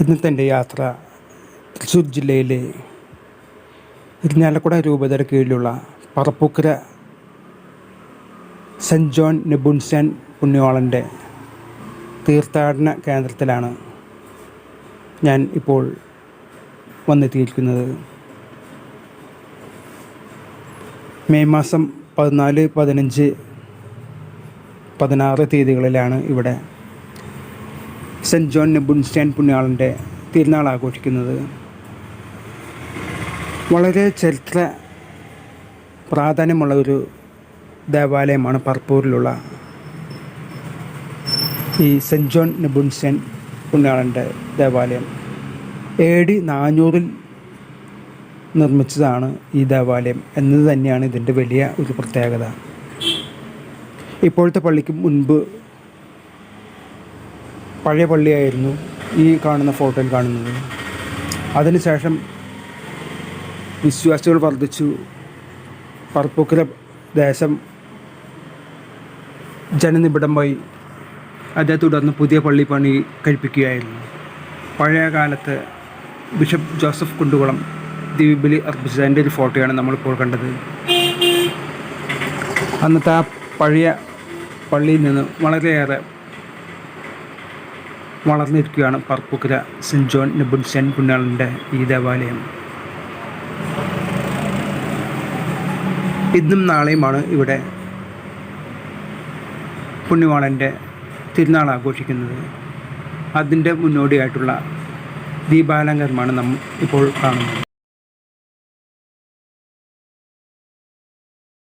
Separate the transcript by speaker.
Speaker 1: ഇന്നത്തെ എന്റെ യാത്ര തൃശ്ശൂർ ജില്ലയിലെ ഇരിഞ്ഞാലക്കുട രൂപതയുടെ കീഴിലുള്ള പറപ്പുക്കര സെന്റ് ജോൺ നെബുൻസാൻ പുണ്യവാളന്റെ തീർത്ഥാടന കേന്ദ്രത്തിലാണ് ഞാൻ ഇപ്പോൾ വന്നെത്തിയിരിക്കുന്നത്. മെയ് മാസം പതിനാല് പതിനഞ്ച് പതിനാറ് തീയതികളിലാണ് ഇവിടെ സെന്റ് ജോൺ നെബുൻസ്റ്റാൻ പുണ്യാളന്റെ തിരുനാൾ ആഘോഷിക്കുന്നത് വളരെ ചരിത്ര പ്രാധാന്യമുള്ള ഒരു ദേവാലയമാണ് പർപ്പൂരിലുള്ള ഈ സെന്റ് ജോൺ നെബുൻസ്റ്റാൻ പുണ്യാളന്റെ ദേവാലയം. എ ഡി നാനൂറിൽ നിർമ്മിച്ചതാണ് ഈ ദേവാലയം എന്നത് തന്നെയാണ് ഇതിന്റെ വലിയ ഒരു പ്രത്യേകത. ഇപ്പോഴത്തെ പള്ളിക്ക് മുൻപ് പഴയ പള്ളിയായിരുന്നു ഈ കാണുന്ന ഫോട്ടോയിൽ കാണുന്നത്. അതിനുശേഷം വിശ്വാസികൾ വർദ്ധിച്ചു. പറപ്പൂക്കര ദേശം ജനനിബിഡമായി. അതേ തുടർന്ന് പുതിയ പള്ളി പണി കഴിപ്പിക്കുകയായിരുന്നു. പഴയ കാലത്ത് ബിഷപ്പ് ജോസഫ് കുണ്ടുകുളം ദ്വീപിലി അർപ്പിച്ചതിന്റെ ഒരു ഫോട്ടോയാണ് നമ്മളിപ്പോൾ കണ്ടത്. അന്നത്തെ ആ പഴയ പള്ളിയിൽ നിന്ന് വളരെയേറെ വളർന്നിരിക്കുകയാണ് പറപ്പുക്കര സെന്റ് ജോൺ നെബുൻസൻ പുണ്യാളന്റെ ഈ ദേവാലയം. ഇന്നും നാളെയുമാണ് ഇവിടെ പുണ്യവാളന്റെ തിരുനാൾ ആഘോഷിക്കുന്നത്. അതിന്റെ മുന്നോടിയായിട്ടുള്ള ദീപാലങ്കരമാണ് നമ്മൾ ഇപ്പോൾ കാണുന്നത്.